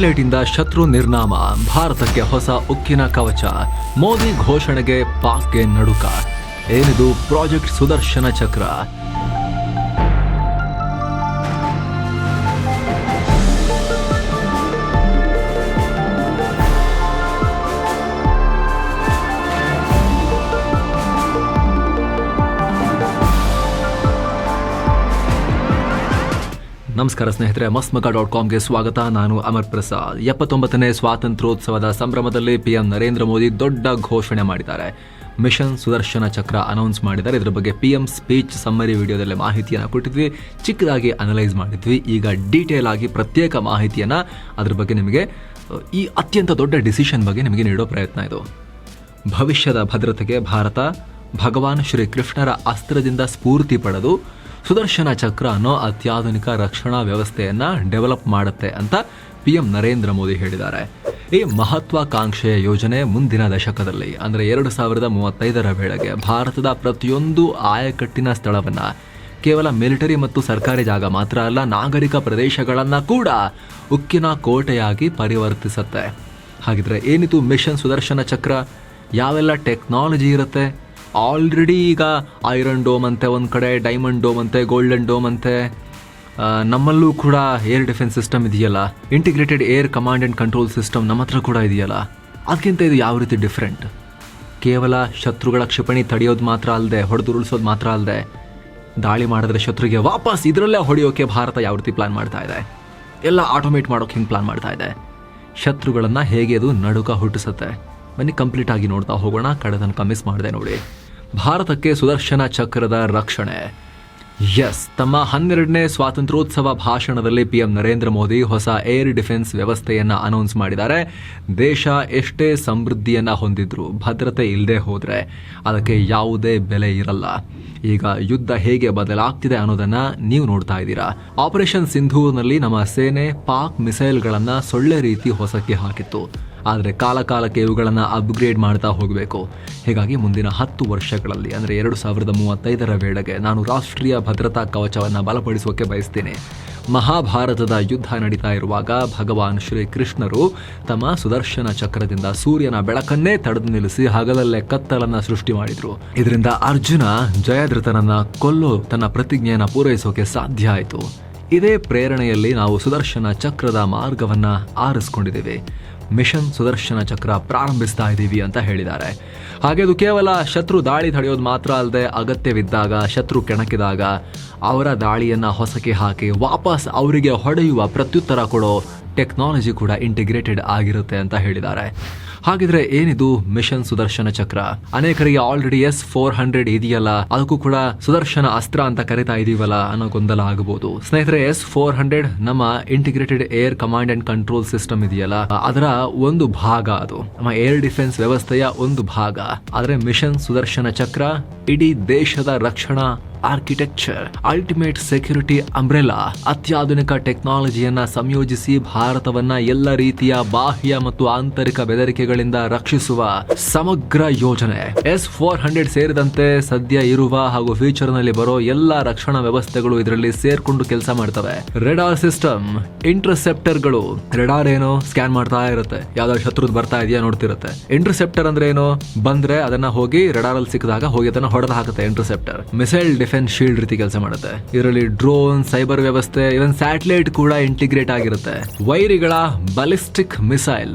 Satellite ಇಂದ ಶತ್ರು ನಿರ್ನಾಮ, ಭಾರತಕ್ಕೆ ಹೊಸ ಉಕ್ಕಿನ ಕವಚ, ಮೋದಿ ಘೋಷಣೆಗೆ ಪಾಕ್ಗೆ ನಡುಕ. ಏನಿದು ಪ್ರಾಜೆಕ್ಟ್ ಸುದರ್ಶನ ಚಕ್ರ. ನಮಸ್ಕಾರ ಸ್ನೇಹಿತರೆ ಮಸ್ಮಕ ಡಾಟ್ ಕಾಮ್ಗೆ ಸ್ವಾಗತ. ನಾನು ಅಮರ್ ಪ್ರಸಾದ್. ಎಪ್ಪತ್ತೊಂಬತ್ತನೇ ಸ್ವಾತಂತ್ರ್ಯೋತ್ಸವದ ಸಂಭ್ರಮದಲ್ಲಿ ಪಿಎಂ ನರೇಂದ್ರ ಮೋದಿ ದೊಡ್ಡ ಘೋಷಣೆ ಮಾಡಿದ್ದಾರೆ. ಮಿಷನ್ ಸುದರ್ಶನ ಚಕ್ರ ಅನೌನ್ಸ್ ಮಾಡಿದ್ದಾರೆ. ಇದರ ಬಗ್ಗೆ ಪಿಎಂ ಸ್ಪೀಚ್ ಸಮ್ಮರಿ ವಿಡಿಯೋದಲ್ಲಿ ಮಾಹಿತಿಯನ್ನು ಕೊಟ್ಟಿದ್ವಿ. ಚಿಕ್ಕದಾಗಿ ಅನಲೈಸ್ ಮಾಡಿದ್ವಿ. ಈಗ ಡೀಟೇಲ್ ಆಗಿ ಪ್ರತ್ಯೇಕ ಮಾಹಿತಿಯನ್ನು ಅದ್ರ ಬಗ್ಗೆ ನಿಮಗೆ, ಈ ಅತ್ಯಂತ ದೊಡ್ಡ ಡಿಸಿಷನ್ ಬಗ್ಗೆ ನಿಮಗೆ ನೀಡೋ ಪ್ರಯತ್ನ ಇದು. ಭವಿಷ್ಯದ ಭದ್ರತೆಗೆ ಭಾರತ ಭಗವಾನ್ ಶ್ರೀ ಕೃಷ್ಣರ ಅಸ್ತ್ರದಿಂದ ಸ್ಫೂರ್ತಿ ಪಡೆದು ಸುದರ್ಶನ ಚಕ್ರ ಅನ್ನೋ ಅತ್ಯಾಧುನಿಕ ರಕ್ಷಣಾ ವ್ಯವಸ್ಥೆಯನ್ನ ಡೆವಲಪ್ ಮಾಡುತ್ತೆ ಅಂತ ಪಿಎಂ ನರೇಂದ್ರ ಮೋದಿ ಹೇಳಿದ್ದಾರೆ. ಈ ಮಹತ್ವಾಕಾಂಕ್ಷೆಯ ಯೋಜನೆ ಮುಂದಿನ ದಶಕದಲ್ಲಿ, ಅಂದರೆ ಎರಡು ಸಾವಿರದ ಮೂವತ್ತೈದರ ವೇಳೆಗೆ ಭಾರತದ ಪ್ರತಿಯೊಂದು ಆಯಕಟ್ಟಿನ ಸ್ಥಳವನ್ನು, ಕೇವಲ ಮಿಲಿಟರಿ ಮತ್ತು ಸರ್ಕಾರಿ ಜಾಗ ಮಾತ್ರ ಅಲ್ಲ, ನಾಗರಿಕ ಪ್ರದೇಶಗಳನ್ನು ಕೂಡ ಉಕ್ಕಿನ ಕೋಟೆಯಾಗಿ ಪರಿವರ್ತಿಸುತ್ತೆ. ಹಾಗಿದ್ರೆ ಏನಿದು ಮಿಷನ್ ಸುದರ್ಶನ ಚಕ್ರ? ಯಾವೆಲ್ಲ ಟೆಕ್ನಾಲಜಿ ಇರುತ್ತೆ? ಆಲ್ರೆಡಿ ಈಗ ಐರನ್ ಡೋಮ್ ಅಂತೆ, ಒಂದು ಕಡೆ ಡೈಮಂಡ್ ಡೋಮ್ ಅಂತೆ, ಗೋಲ್ಡನ್ ಡೋಮ್ ಅಂತೆ. ನಮ್ಮಲ್ಲೂ ಕೂಡ ಏರ್ ಡಿಫೆನ್ಸ್ ಸಿಸ್ಟಮ್ ಇದೆಯಲ್ಲ? Integrated air command and control system ನಮ್ಮ ಹತ್ರ ಕೂಡ ಇದೆಯಲ್ಲ? ಅದಕ್ಕಿಂತ ಇದು ಯಾವ ರೀತಿ ಡಿಫ್ರೆಂಟ್ ಕೇವಲ ಶತ್ರುಗಳ ಕ್ಷಿಪಣಿ ತಡೆಯೋದು ಮಾತ್ರ ಅಲ್ಲದೆ ಹೊಡೆದು ಉರುಳಿಸೋದು ಮಾತ್ರ ಅಲ್ಲದೆ ದಾಳಿ ಮಾಡಿದ್ರೆ ಶತ್ರುಗೆ ವಾಪಸ್ ಇದರಲ್ಲೇ ಹೊಡೆಯೋಕೆ ಭಾರತ ಯಾವ ರೀತಿ ಪ್ಲಾನ್ ಮಾಡ್ತಾ ಇದೆ? ಎಲ್ಲ ಆಟೋಮೇಟ್ ಮಾಡೋಕೆ ಹಿಂಗೆ ಪ್ಲಾನ್ ಮಾಡ್ತಾ ಇದೆ? ಶತ್ರುಗಳನ್ನು ಹೇಗೆ ಅದು ನಡುಕ ಹುಟ್ಟಿಸುತ್ತೆ? ಬನ್ನಿ ಕಂಪ್ಲೀಟ್ ಆಗಿ ನೋಡ್ತಾ ಹೋಗೋಣ ಕಡೆ ತನಕ ಮಿಸ್ ಮಾಡಿದೆ ನೋಡಿ. ಭಾರತಕ್ಕೆ ಸುದರ್ಶನ ಚಕ್ರದ ರಕ್ಷಣೆ. ಎಸ್, ತಮ್ಮ ಹನ್ನೆರಡನೇ ಸ್ವಾತಂತ್ರ್ಯೋತ್ಸವ ಭಾಷಣದಲ್ಲಿ ಪಿಎಂ ನರೇಂದ್ರ ಮೋದಿ ಹೊಸ ಏರ್ ಡಿಫೆನ್ಸ್ ವ್ಯವಸ್ಥೆಯನ್ನು ಅನೌನ್ಸ್ ಮಾಡಿದ್ದಾರೆ. ದೇಶ ಎಷ್ಟೇ ಸಮೃದ್ಧಿಯನ್ನು ಹೊಂದಿದ್ರು ಭದ್ರತೆ ಇಲ್ಲದೆ ಹೋದರೆ ಅದಕ್ಕೆ ಯಾವುದೇ ಬೆಲೆ ಇರಲ್ಲ. ಈಗ ಯುದ್ಧ ಹೇಗೆ ಬದಲಾಗ್ತಿದೆ ಅನ್ನೋದನ್ನ ನೀವು ನೋಡ್ತಾ ಇದ್ದೀರಾ. ಆಪರೇಷನ್ ಸಿಂಧೂರ್ನಲ್ಲಿ ನಮ್ಮ ಸೇನೆ ಪಾಕ್ ಮಿಸೈಲ್ಗಳನ್ನು ಸೊಳ್ಳೆ ರೀತಿ ಹೊಸಕ್ಕೆ ಹಾಕಿತ್ತು. ಆದರೆ ಕಾಲಕಾಲಕ್ಕೆ ಇವುಗಳನ್ನು ಅಪ್ಗ್ರೇಡ್ ಮಾಡ್ತಾ ಹೋಗಬೇಕು. ಹೀಗಾಗಿ ಮುಂದಿನ ಹತ್ತು ವರ್ಷಗಳಲ್ಲಿ, ಅಂದರೆ ಎರಡು ಸಾವಿರದ ಮೂವತ್ತೈದರ ವೇಳೆಗೆ ನಾನು ರಾಷ್ಟ್ರೀಯ ಭದ್ರತಾ ಕವಚವನ್ನು ಬಲಪಡಿಸೋಕೆ ಬಯಸ್ತೀನಿ. ಮಹಾಭಾರತದ ಯುದ್ಧ ನಡೀತಾ ಇರುವಾಗ ಭಗವಾನ್ ಶ್ರೀ ಕೃಷ್ಣರು ತಮ್ಮ ಸುದರ್ಶನ ಚಕ್ರದಿಂದ ಸೂರ್ಯನ ಬೆಳಕನ್ನೇ ತಡೆದು ನಿಲ್ಲಿಸಿ ಹಗಲಲ್ಲೇ ಕತ್ತಲನ್ನು ಸೃಷ್ಟಿ ಮಾಡಿದರು. ಇದರಿಂದ ಅರ್ಜುನ ಜಯದ್ರಥನನ್ನ ಕೊಲ್ಲೋ ತನ್ನ ಪ್ರತಿಜ್ಞೆಯನ್ನು ಪೂರೈಸೋಕೆ ಸಾಧ್ಯ ಆಯಿತು. ಇದೇ ಪ್ರೇರಣೆಯಲ್ಲಿ ನಾವು ಸುದರ್ಶನ ಚಕ್ರದ ಮಾರ್ಗವನ್ನು ಆರಿಸ್ಕೊಂಡಿದ್ದೇವೆ. ಮಿಷನ್ ಸುದರ್ಶನ ಚಕ್ರ ಪ್ರಾರಂಭಿಸ್ತಾ ಇದ್ದೀವಿ ಅಂತ ಹೇಳಿದ್ದಾರೆ. ಹಾಗೆ ಅದು ಕೇವಲ ಶತ್ರು ದಾಳಿ ತಡೆಯೋದು ಮಾತ್ರ ಅಲ್ಲದೆ ಅಗತ್ಯವಿದ್ದಾಗ, ಶತ್ರು ಕೆಣಕಿದಾಗ ಅವರ ದಾಳಿಯನ್ನು ಹೊಸಕ್ಕೆ ಹಾಕಿ ವಾಪಸ್ ಅವರಿಗೆ ಹೊಡೆಯುವ ಪ್ರತ್ಯುತ್ತರ ಕೊಡೋ ಟೆಕ್ನಾಲಜಿ ಕೂಡ ಇಂಟಿಗ್ರೇಟೆಡ್ ಆಗಿರುತ್ತೆ ಅಂತ ಹೇಳಿದ್ದಾರೆ. ಹಾಗಿದ್ರೆ ಏನಿದು ಮಿಷನ್ ಸುದರ್ಶನ ಚಕ್ರ? ಅನೇಕರಿಗೆ ಆಲ್ರೆಡಿ ಎಸ್ ಫೋರ್ ಹಂಡ್ರೆಡ್ ಇದೆಯಲ್ಲ, ಅದಕ್ಕೂ ಕೂಡ ಸುದರ್ಶನ ಅಸ್ತ್ರ ಅಂತ ಕರಿತಾ ಇದೀವಲ್ಲ ಅನ್ನೋ ಗೊಂದಲ ಆಗಬಹುದು. ಸ್ನೇಹಿತರೆ ಎಸ್ ಫೋರ್ ಹಂಡ್ರೆಡ್ ನಮ್ಮ integrated air command and control system ಇದೆಯಲ್ಲ, ಅದರ ಒಂದು ಭಾಗ ಅದು. ನಮ್ಮ ಏರ್ ಡಿಫೆನ್ಸ್ ವ್ಯವಸ್ಥೆಯ ಒಂದು ಭಾಗ. ಆದರೆ ಮಿಷನ್ ಸುದರ್ಶನ ಚಕ್ರ ಇಡೀ ದೇಶದ ರಕ್ಷಣಾ ಆರ್ಕಿಟೆಕ್ಚರ್ ಅಲ್ಟಿಮೇಟ್ ಸೆಕ್ಯೂರಿಟಿ ಅಂಬ್ರೆಲಾ ಅತ್ಯಾಧುನಿಕ ಟೆಕ್ನಾಲಜಿಯನ್ನ ಸಂಯೋಜಿಸಿ ಭಾರತವನ್ನ ಎಲ್ಲ ರೀತಿಯ ಬಾಹ್ಯ ಮತ್ತು ಆಂತರಿಕ ಬೆದರಿಕೆಗಳಿಂದ ರಕ್ಷಿಸುವ ಸಮಗ್ರ ಯೋಜನೆ. ಎಸ್ ಫೋರ್ ಹಂಡ್ರೆಡ್ ಸೇರಿದಂತೆ ಸದ್ಯ ಇರುವ ಹಾಗೂ ಫ್ಯೂಚರ್ನಲ್ಲಿ ಬರೋ ಎಲ್ಲ ರಕ್ಷಣಾ ವ್ಯವಸ್ಥೆಗಳು ಇದರಲ್ಲಿ ಸೇರ್ಕೊಂಡು ಕೆಲಸ ಮಾಡ್ತವೆ. ರೆಡಾರ್ ಸಿಸ್ಟಮ್ ಇಂಟರ್ಸೆಪ್ಟರ್ಗಳು. ರೆಡಾರ್ ಏನು? ಸ್ಕ್ಯಾನ್ ಮಾಡ್ತಾ ಇರುತ್ತೆ. ಯಾವ್ದಾದ್ರು ಶತ್ರುದ್ ಬರ್ತಾ ಇದೆಯಾ ನೋಡ್ತಿರುತ್ತೆ. ಇಂಟರ್ಸೆಪ್ಟರ್ ಅಂದ್ರೆ ಏನು? ಬಂದ್ರೆ ಅದನ್ನ ಹೋಗಿ ರೆಡಾರ್ ಅಲ್ಲಿ ಸಿಕ್ಕಿದಾಗ ಹೋಗಿ ಅದನ್ನ ಹೊಡೆದು ಹಾಕುತ್ತೆ ಇಂಟರ್ಸೆಪ್ಟರ್ ಮಿಸೈಲ್ ಡಿಫೆನ್ಸ್ ಶೀಲ್ಡ್ ರೀತಿ ಕೆಲಸ ಮಾಡುತ್ತೆ. ಇದರಲ್ಲಿ ಡ್ರೋನ್, ಸೈಬರ್ ವ್ಯವಸ್ಥೆ ಇವನ್ ಸ್ಯಾಟಲೈಟ್ ಕೂಡ ಇಂಟಿಗ್ರೇಟ್ ಆಗಿರುತ್ತೆ. ವೈರಿಗಳ ಬಲಿಸ್ಟಿಕ್ ಮಿಸೈಲ್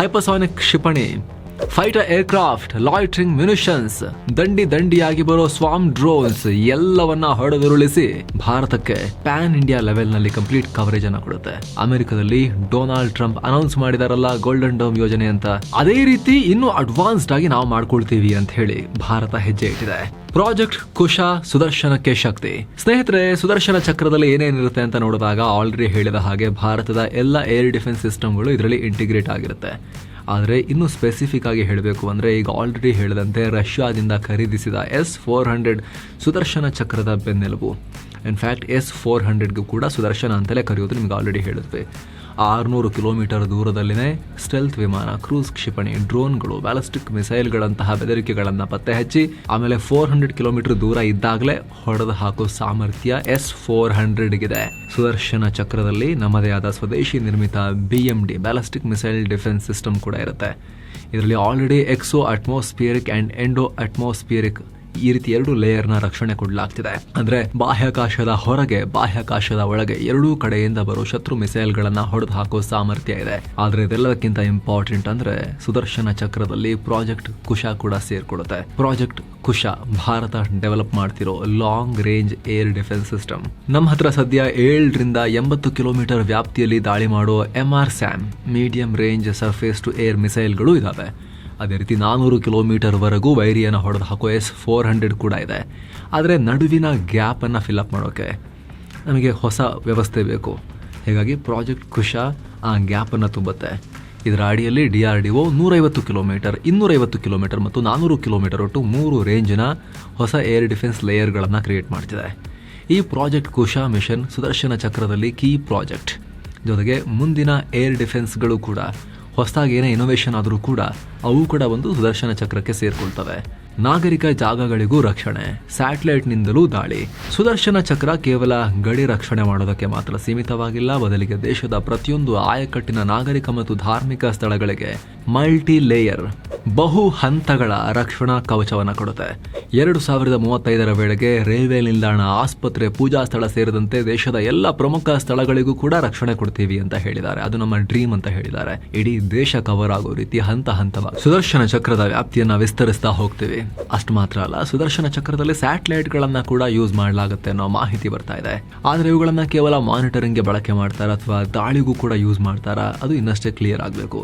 ಹೈಪರ್ಸಾನಿಕ್ ಕ್ಷಿಪಣಿ ಫೈಟರ್ ಏರ್ಕ್ರಾಫ್ಟ್ ಲಾಯ್ಟ್ರಿಂಗ್ ಮ್ಯುನಿಷನ್ಸ್ ದಂಡಿ ದಂಡಿಯಾಗಿ ಬರೋ ಸ್ವಾಮ್ ಡ್ರೋನ್ಸ್ ಎಲ್ಲವನ್ನ ಹೊಡೆದುರುಳಿಸಿ ಭಾರತಕ್ಕೆ ಪ್ಯಾನ್ ಇಂಡಿಯಾ ಲೆವೆಲ್ನಲ್ಲಿ ಕಂಪ್ಲೀಟ್ ಕವರೇಜ್ ಅನ್ನ ಕೊಡುತ್ತೆ. ಅಮೆರಿಕದಲ್ಲಿ ಡೊನಾಲ್ಡ್ ಟ್ರಂಪ್ ಅನೌನ್ಸ್ ಮಾಡಿದಾರಲ್ಲ ಗೋಲ್ಡನ್ ಡೋಮ್ ಯೋಜನೆ ಅಂತ. ಅದೇ ರೀತಿ ಇನ್ನೂ ಅಡ್ವಾನ್ಸ್ಡ್ ಆಗಿ ನಾವು ಮಾಡ್ಕೊಳ್ತೀವಿ ಅಂತ ಹೇಳಿ ಭಾರತ ಹೆಜ್ಜೆ ಇಟ್ಟಿದೆ. ಪ್ರಾಜೆಕ್ಟ್ ಕುಶ ಸುದರ್ಶನಕ್ಕೆ ಶಕ್ತಿ. ಸ್ನೇಹಿತರೆ, ಸುದರ್ಶನ ಚಕ್ರದಲ್ಲಿ ಏನೇನಿರುತ್ತೆ ಅಂತ ನೋಡಿದಾಗ ಆಲ್ರೆಡಿ ಹೇಳಿದ ಹಾಗೆ ಭಾರತದ ಎಲ್ಲ ಏರ್ ಡಿಫೆನ್ಸ್ ಸಿಸ್ಟಮ್ಗಳು ಇದರಲ್ಲಿ ಇಂಟಿಗ್ರೇಟ್ ಆಗಿರುತ್ತೆ. ಆದರೆ ಇನ್ನೂ ಸ್ಪೆಸಿಫಿಕ್ ಆಗಿ ಹೇಳಬೇಕು ಅಂದರೆ ಈಗ ಆಲ್ರೆಡಿ ಹೇಳಿದಂತೆ ರಷ್ಯಾದಿಂದ ಖರೀದಿಸಿದ ಎಸ್ ಫೋರ್ ಹಂಡ್ರೆಡ್ ಸುದರ್ಶನ ಚಕ್ರದ ಬೆನ್ನೆಲುಬು. ಇನ್ಫ್ಯಾಕ್ಟ್ ಎಸ್ ಫೋರ್ ಹಂಡ್ರೆಡ್ಗೂ ಕೂಡ ಸುದರ್ಶನ ಅಂತಲೇ ಕರೆಯೋದು ನಿಮ್ಗೆ ಆಲ್ರೆಡಿ ಹೇಳಿದ್ವಿ. ಆರುನೂರು ಕಿಲೋಮೀಟರ್ ದೂರದಲ್ಲಿನೇ ಸ್ಟೆಲ್ತ್ ವಿಮಾನ ಕ್ರೂಸ್ ಕ್ಷಿಪಣಿ, ಡ್ರೋನ್ಗಳು ಬ್ಯಾಲಿಸ್ಟಿಕ್ ಮಿಸೈಲ್ಗಳಂತಹ ಬೆದರಿಕೆಗಳನ್ನು ಪತ್ತೆ ಹಚ್ಚಿ, ಆಮೇಲೆ ಫೋರ್ ಹಂಡ್ರೆಡ್ ಕಿಲೋಮೀಟರ್ ದೂರ ಇದ್ದಾಗಲೇ ಹೊಡೆದು ಹಾಕೋ ಸಾಮರ್ಥ್ಯ ಎಸ್ ಫೋರ್ ಹಂಡ್ರೆಡ್ಗಿದೆ ಸುದರ್ಶನ ಚಕ್ರದಲ್ಲಿ ನಮ್ಮದೇ ಆದ ಸ್ವದೇಶಿ ನಿರ್ಮಿತ B M D ballistic missile defence system ಕೂಡ ಇರುತ್ತೆ. ಇದರಲ್ಲಿ already exo atmospheric and endo atmospheric ಈ ರೀತಿ ಎರಡು ಲೇಯರ್ನ ರಕ್ಷಣೆ ಕೊಡಲಾಗ್ತಿದೆ. ಅಂದ್ರೆ ಬಾಹ್ಯಾಕಾಶದ ಹೊರಗೆ, ಬಾಹ್ಯಾಕಾಶದ ಒಳಗೆ ಎರಡೂ ಕಡೆಯಿಂದ ಬರೋ ಶತ್ರು ಮಿಸೈಲ್ಗಳನ್ನ ಹೊಡೆದು ಹಾಕೋ ಸಾಮರ್ಥ್ಯ ಇದೆ. ಆದ್ರೆ ಇದೆಲ್ಲದಕ್ಕಿಂತ ಇಂಪಾರ್ಟೆಂಟ್ ಅಂದ್ರೆ ಸುದರ್ಶನ ಚಕ್ರದಲ್ಲಿ ಪ್ರಾಜೆಕ್ಟ್ ಕುಶ ಕೂಡ ಸೇರ್ಕೊಡುತ್ತೆ ಪ್ರಾಜೆಕ್ಟ್ ಕುಶ ಭಾರತ ಡೆವಲಪ್ ಮಾಡ್ತಿರೋ long range air defence system ನಮ್ಮ ಹತ್ರ ಸದ್ಯ ಏಳರಿಂದ ಎಂಬತ್ತು ಕಿಲೋಮೀಟರ್ ವ್ಯಾಪ್ತಿಯಲ್ಲಿ ದಾಳಿ ಮಾಡೋ M R SAM medium range surface to air ಮಿಸೈಲ್ಗಳು ಇದಾವೆ. ಅದೇ ರೀತಿ ನಾನ್ನೂರು ಕಿಲೋಮೀಟರ್ವರೆಗೂ ವೈರಿಯನ್ನು ಹೊಡೆದು ಹಾಕೋ ಎಸ್ ಫೋರ್ ಹಂಡ್ರೆಡ್ ಕೂಡ ಇದೆ. ಆದರೆ ನಡುವಿನ ಗ್ಯಾಪನ್ನು ಫಿಲಪ್ ಮಾಡೋಕ್ಕೆ ನಮಗೆ ಹೊಸ ವ್ಯವಸ್ಥೆ ಬೇಕು. ಹೀಗಾಗಿ ಪ್ರಾಜೆಕ್ಟ್ ಕುಶ ಆ ಗ್ಯಾಪನ್ನು ತುಂಬುತ್ತೆ. ಇದರ ಅಡಿಯಲ್ಲಿ ಡಿ ಆರ್ ಡಿ ಒ ನೂರೈವತ್ತು ಕಿಲೋಮೀಟರ್, ಇನ್ನೂರೈವತ್ತು ಕಿಲೋಮೀಟರ್ ಮತ್ತು ನಾನ್ನೂರು ಕಿಲೋಮೀಟರ್ ಒಟ್ಟು ಮೂರು ರೇಂಜಿನ ಹೊಸ ಏರ್ ಡಿಫೆನ್ಸ್ ಲೇಯರ್ಗಳನ್ನು ಕ್ರಿಯೇಟ್ ಮಾಡ್ತಿದೆ. ಈ ಪ್ರಾಜೆಕ್ಟ್ ಕುಶಾ ಮಿಷನ್ ಸುದರ್ಶನ ಚಕ್ರದಲ್ಲಿ ಕೀ ಪ್ರಾಜೆಕ್ಟ್ ಜೊತೆಗೆ ಮುಂದಿನ ಏರ್ ಡಿಫೆನ್ಸ್ಗಳು ಕೂಡ ಹೊಸದಾಗಿ ಏನೇ ಇನೋವೇಷನ್ ಆದರೂ ಕೂಡ ಅವು ಕೂಡ ಒಂದು ಸುದರ್ಶನ ಚಕ್ರಕ್ಕೆ ಸೇರ್ಕೊಳ್ತವೆ. ನಾಗರಿಕ ಜಾಗಗಳಿಗೂ ರಕ್ಷಣೆ, ಸ್ಯಾಟಲೈಟ್ನಿಂದಲೂ ದಾಳಿ. ಸುದರ್ಶನ ಚಕ್ರ ಕೇವಲ ಗಡಿ ರಕ್ಷಣೆ ಮಾಡೋದಕ್ಕೆ ಮಾತ್ರ ಸೀಮಿತವಾಗಿಲ್ಲ, ಬದಲಿಗೆ ದೇಶದ ಪ್ರತಿಯೊಂದು ಆಯಕಟ್ಟಿನ ನಾಗರಿಕ ಮತ್ತು ಧಾರ್ಮಿಕ ಸ್ಥಳಗಳಿಗೆ ಮಲ್ಟಿ ಲೇಯರ್ ಬಹು ಹಂತಗಳ ರಕ್ಷಣಾ ಕವಚವನ್ನು ಕೊಡುತ್ತೆ. ಎರಡು ಸಾವಿರದ ಮೂವತ್ತೈದರ ವೇಳೆಗೆ ರೈಲ್ವೆ ನಿಲ್ದಾಣ, ಆಸ್ಪತ್ರೆ, ಪೂಜಾ ಸ್ಥಳ ಸೇರಿದಂತೆ ದೇಶದ ಎಲ್ಲ ಪ್ರಮುಖ ಸ್ಥಳಗಳಿಗೂ ಕೂಡ ರಕ್ಷಣೆ ಕೊಡ್ತೀವಿ ಅಂತ ಹೇಳಿದ್ದಾರೆ. ಅದು ನಮ್ಮ ಡ್ರೀಮ್ ಅಂತ ಹೇಳಿದ್ದಾರೆ. ಇಡೀ ದೇಶ ಕವರ್ ಆಗೋ ರೀತಿ ಹಂತ ಹಂತವಾಗಿ ಸುದರ್ಶನ ಚಕ್ರದ ವ್ಯಾಪ್ತಿಯನ್ನ ವಿಸ್ತರಿಸ್ತಾ ಹೋಗ್ತೀವಿ. ಅಷ್ಟು ಮಾತ್ರ ಅಲ್ಲ, ಸುದರ್ಶನ ಚಕ್ರದಲ್ಲಿ ಸ್ಯಾಟಲೈಟ್ ಗಳನ್ನ ಕೂಡ ಯೂಸ್ ಮಾಡಲಾಗುತ್ತೆ ಅನ್ನೋ ಮಾಹಿತಿ ಬರ್ತಾ ಇದೆ. ಆದ್ರೆ ಇವುಗಳನ್ನ ಕೇವಲ ಮಾನಿಟರಿಂಗ್ಗೆ ಬಳಕೆ ಮಾಡ್ತಾರ ಅಥವಾ ದಾಳಿಗೂ ಕೂಡ ಯೂಸ್ ಮಾಡ್ತಾರಾ? ಅದು ಇನ್ನಷ್ಟೇ ಕ್ಲಿಯರ್ ಆಗಬೇಕು.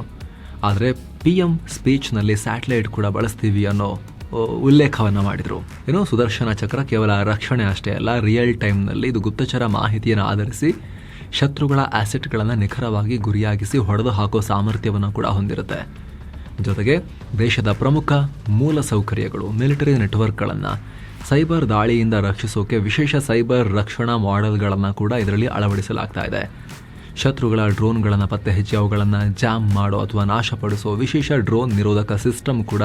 ಆದರೆ ಪಿ ಎಂ ಸ್ಪೀಚ್ನಲ್ಲಿ ಸ್ಯಾಟಲೈಟ್ ಕೂಡ ಬಳಸ್ತೀವಿ ಅನ್ನೋ ಉಲ್ಲೇಖವನ್ನು ಉಲ್ಲೇಖವನ್ನ ಮಾಡಿದ್ರು. ಏನು ಸುದರ್ಶನ ಚಕ್ರ ಕೇವಲ ರಕ್ಷಣೆ ಅಷ್ಟೇ ಅಲ್ಲ ರಿಯಲ್ ಟೈಮ್ನಲ್ಲಿ ಇದು ಗುಪ್ತಚರ ಮಾಹಿತಿಯನ್ನು ಆಧರಿಸಿ ಶತ್ರುಗಳ ಆಸೆಟ್ಗಳನ್ನು ನಿಖರವಾಗಿ ಗುರಿಯಾಗಿಸಿ ಹೊಡೆದು ಹಾಕೋ ಸಾಮರ್ಥ್ಯವನ್ನು ಕೂಡ ಹೊಂದಿರುತ್ತೆ. ಜೊತೆಗೆ ದೇಶದ ಪ್ರಮುಖ ಮೂಲ ಸೌಕರ್ಯಗಳು ಮಿಲಿಟರಿ ನೆಟ್ವರ್ಕ್ಗಳನ್ನು ಸೈಬರ್ ದಾಳಿಯಿಂದ ರಕ್ಷಿಸೋಕೆ ವಿಶೇಷ ಸೈಬರ್ ರಕ್ಷಣಾ ಮಾಡೆಲ್ಗಳನ್ನು ಕೂಡ ಇದರಲ್ಲಿ ಅಳವಡಿಸಲಾಗ್ತಾ ಇದೆ. ಶತ್ರುಗಳ ಡ್ರೋನ್ಗಳನ್ನು ಪತ್ತೆ ಹಚ್ಚಿ ಅವುಗಳನ್ನು ಜಾಮ್ ಮಾಡೋ ಅಥವಾ ನಾಶಪಡಿಸೋ ವಿಶೇಷ ಡ್ರೋನ್ ನಿರೋಧಕ ಸಿಸ್ಟಮ್ ಕೂಡ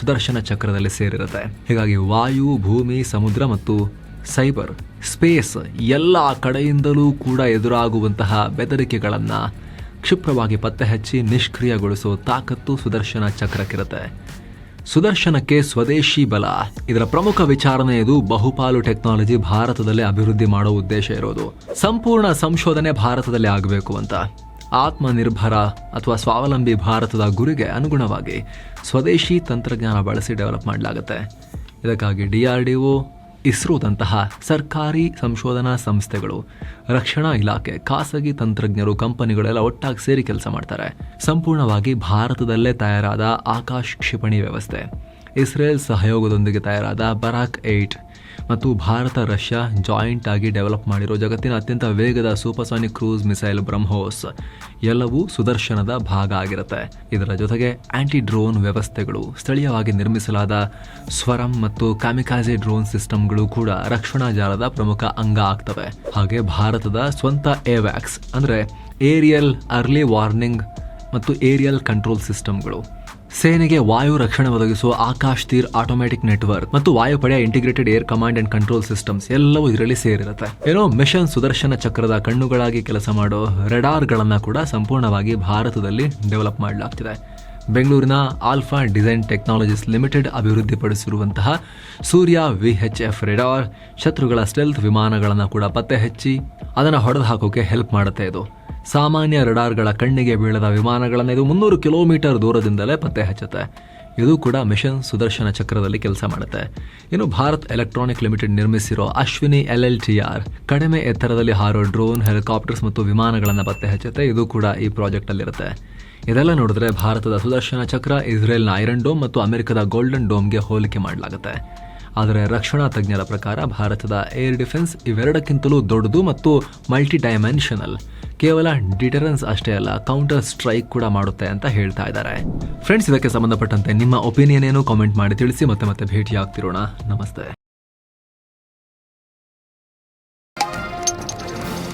ಸುದರ್ಶನ ಚಕ್ರದಲ್ಲಿ ಸೇರಿರುತ್ತೆ. ಹೀಗಾಗಿ ವಾಯು, ಭೂಮಿ, ಸಮುದ್ರ ಮತ್ತು ಸೈಬರ್, ಸ್ಪೇಸ್ ಎಲ್ಲ ಕಡೆಯಿಂದಲೂ ಕೂಡ ಎದುರಾಗುವಂತಹ ಬೆದರಿಕೆಗಳನ್ನು ಕ್ಷಿಪ್ರವಾಗಿ ಪತ್ತೆ ಹಚ್ಚಿ ನಿಷ್ಕ್ರಿಯಗೊಳಿಸೋ ತಾಕತ್ತು ಸುದರ್ಶನ ಚಕ್ರಕ್ಕಿರುತ್ತೆ. ಸುದರ್ಶನಕ್ಕೆ ಸ್ವದೇಶಿ ಬಲ. ಇದರ ಪ್ರಮುಖ ವಿಚಾರಣೆ ಇದು ಬಹುಪಾಲು ಟೆಕ್ನಾಲಜಿ ಭಾರತದಲ್ಲೇ ಅಭಿವೃದ್ಧಿ ಮಾಡೋ ಉದ್ದೇಶ ಇರೋದು. ಸಂಪೂರ್ಣ ಸಂಶೋಧನೆ ಭಾರತದಲ್ಲಿ ಆಗಬೇಕು ಅಂತ. ಆತ್ಮನಿರ್ಭರ ಅಥವಾ ಸ್ವಾವಲಂಬಿ ಭಾರತದ ಗುರಿಗೆ ಅನುಗುಣವಾಗಿ ಸ್ವದೇಶಿ ತಂತ್ರಜ್ಞಾನ ಬಳಸಿ ಡೆವಲಪ್ ಮಾಡಲಾಗುತ್ತೆ. ಇದಕ್ಕಾಗಿ ಡಿ ಆರ್ ಡಿ ಒ ಇಸ್ರೋದಂತಹ ಸರ್ಕಾರಿ ಸಂಶೋಧನಾ ಸಂಸ್ಥೆಗಳು, ರಕ್ಷಣಾ ಇಲಾಖೆ, ಖಾಸಗಿ ತಂತ್ರಜ್ಞರು ಕಂಪನಿಗಳೆಲ್ಲ ಒಟ್ಟಾಗಿ ಸೇರಿ ಕೆಲಸ ಮಾಡ್ತಾರೆ. ಸಂಪೂರ್ಣವಾಗಿ ಭಾರತದಲ್ಲೇ ತಯಾರಾದ ಆಕಾಶ್ ಕ್ಷಿಪಣಿ ವ್ಯವಸ್ಥೆ. ಇಸ್ರೇಲ್ ಸಹಯೋಗದೊಂದಿಗೆ ತಯಾರಾದ ಬರಾಕ್ ಏಟ್. ಮತ್ತು ಭಾರತ, ರಷ್ಯಾ ಜಾಯಿಂಟ್ ಆಗಿ ಡೆವಲಪ್ ಮಾಡಿರೋ ಜಗತ್ತಿನ ಅತ್ಯಂತ ವೇಗದ ಸೂಪರ್ಸಾನಿಕ್ ಕ್ರೂಸ್ ಮಿಸೈಲ್ ಬ್ರಹ್ಮೋಸ್. ಎಲ್ಲವೂ ಸುದರ್ಶನದ ಭಾಗ ಆಗಿರುತ್ತೆ. ಇದರ ಜೊತೆಗೆ ಆಂಟಿ ಡ್ರೋನ್ ವ್ಯವಸ್ಥೆಗಳು, ಸ್ಥಳೀಯವಾಗಿ ನಿರ್ಮಿಸಲಾದ ಸ್ವರಂ ಮತ್ತು ಕಾಮಿಕಾಜೆ ಡ್ರೋನ್ ಸಿಸ್ಟಮ್ಗಳು ಕೂಡ ರಕ್ಷಣಾ ಜಾಲದ ಪ್ರಮುಖ ಅಂಗ ಆಗ್ತವೆ. ಹಾಗೆ ಭಾರತದ ಸ್ವಂತ ಏವ್ಯಾಕ್ಸ್ ಅಂದರೆ ಏರಿಯಲ್ ಅರ್ಲಿ ವಾರ್ನಿಂಗ್ ಮತ್ತು ಏರಿಯಲ್ ಕಂಟ್ರೋಲ್ ಸಿಸ್ಟಮ್ಗಳು. ಸೇನೆಗೆ ವಾಯು ರಕ್ಷಣೆ ಒದಗಿಸುವ ಆಕಾಶ್ ತೀರ್ ಆಟೋಮ್ಯಾಟಿಕ್ ನೆಟ್ವರ್ಕ್ ಮತ್ತು ವಾಯುಪಡೆಯ integrated air command and control systems ಎಲ್ಲವೂ ಇದರಲ್ಲಿ ಸೇರಿರುತ್ತೆ. ಏನೋ ಮಿಷನ್ ಸುದರ್ಶನ ಚಕ್ರದ ಕಣ್ಣುಗಳಾಗಿ ಕೆಲಸ ಮಾಡೋ ರೆಡಾರ್ಗಳನ್ನು ಕೂಡ ಸಂಪೂರ್ಣವಾಗಿ ಭಾರತದಲ್ಲಿ ಡೆವಲಪ್ ಮಾಡಲಾಗ್ತಿದೆ. ಬೆಂಗಳೂರಿನ alpha design technologies limited ಅಭಿವೃದ್ಧಿಪಡಿಸಿರುವಂತಹ Surya V H F radar ಶತ್ರುಗಳ ಸ್ಟೆಲ್ತ್ ವಿಮಾನಗಳನ್ನು ಕೂಡ ಪತ್ತೆ ಹಚ್ಚಿ ಅದನ್ನು ಹೊಡೆದು ಹಾಕೋಕೆ ಹೆಲ್ಪ್ ಮಾಡುತ್ತೆ ಇದು. ಸಾಮಾನ್ಯ ರಡಾರ್ಗಳ ಕಣ್ಣಿಗೆ ಬೀಳದ ವಿಮಾನಗಳನ್ನು ಇದು ಮುನ್ನೂರು ಕಿಲೋಮೀಟರ್ ದೂರದಿಂದಲೇ ಪತ್ತೆ ಹಚ್ಚುತ್ತೆ. ಇದು ಕೂಡ ಮಿಷನ್ ಸುದರ್ಶನ ಚಕ್ರದಲ್ಲಿ ಕೆಲಸ ಮಾಡುತ್ತೆ. ಇನ್ನು Bharat electronic limited ನಿರ್ಮಿಸಿರೋ Ashwini L L T R, ಕಡಿಮೆ ಎತ್ತರದಲ್ಲಿ ಹಾರೋ ಡ್ರೋನ್, ಹೆಲಿಕಾಪ್ಟರ್ಸ್ ಮತ್ತು ವಿಮಾನಗಳನ್ನು ಪತ್ತೆ ಹಚ್ಚುತ್ತೆ. ಇದು ಕೂಡ ಈ ಪ್ರಾಜೆಕ್ಟ್ ಅಲ್ಲಿರುತ್ತೆ ಇದೆಲ್ಲ ನೋಡಿದ್ರೆ ಭಾರತದ ಸುದರ್ಶನ ಚಕ್ರ ಇಸ್ರೇಲ್ನ ಐರನ್ ಡೋಮ್ ಮತ್ತು ಅಮೆರಿಕದ ಗೋಲ್ಡನ್ ಡೋಮ್ಗೆ ಹೋಲಿಕೆ ಮಾಡಲಾಗುತ್ತೆ. ಆದರೆ ರಕ್ಷಣಾ ತಜ್ಞರ ಪ್ರಕಾರ ಭಾರತದ ಏರ್ ಡಿಫೆನ್ಸ್ ಇವೆರಡಕ್ಕಿಂತಲೂ ದೊಡ್ಡದು ಮತ್ತು ಮಲ್ಟಿ ಡೈಮೆನ್ಷನಲ್ ಕೇವಲ ಡಿಟರೆನ್ಸ್ ಅಷ್ಟೇ ಅಲ್ಲ, ಕೌಂಟರ್ ಸ್ಟ್ರೈಕ್ ಕೂಡ ಮಾಡುತ್ತೆ ಅಂತ ಹೇಳ್ತಾ ಇದ್ದಾರೆ. ಫ್ರೆಂಡ್ಸ್, ಇದಕ್ಕೆ ಸಂಬಂಧಪಟ್ಟಂತೆ ನಿಮ್ಮ ಒಪಿನಿಯನ್ ಏನು? ಕಾಮೆಂಟ್ ಮಾಡಿ ತಿಳಿಸಿ, ಮತ್ತೆ ಮತ್ತೆ ಭೇಟಿಯಾಗ್ತಿರೋಣ. ನಮಸ್ತೆ.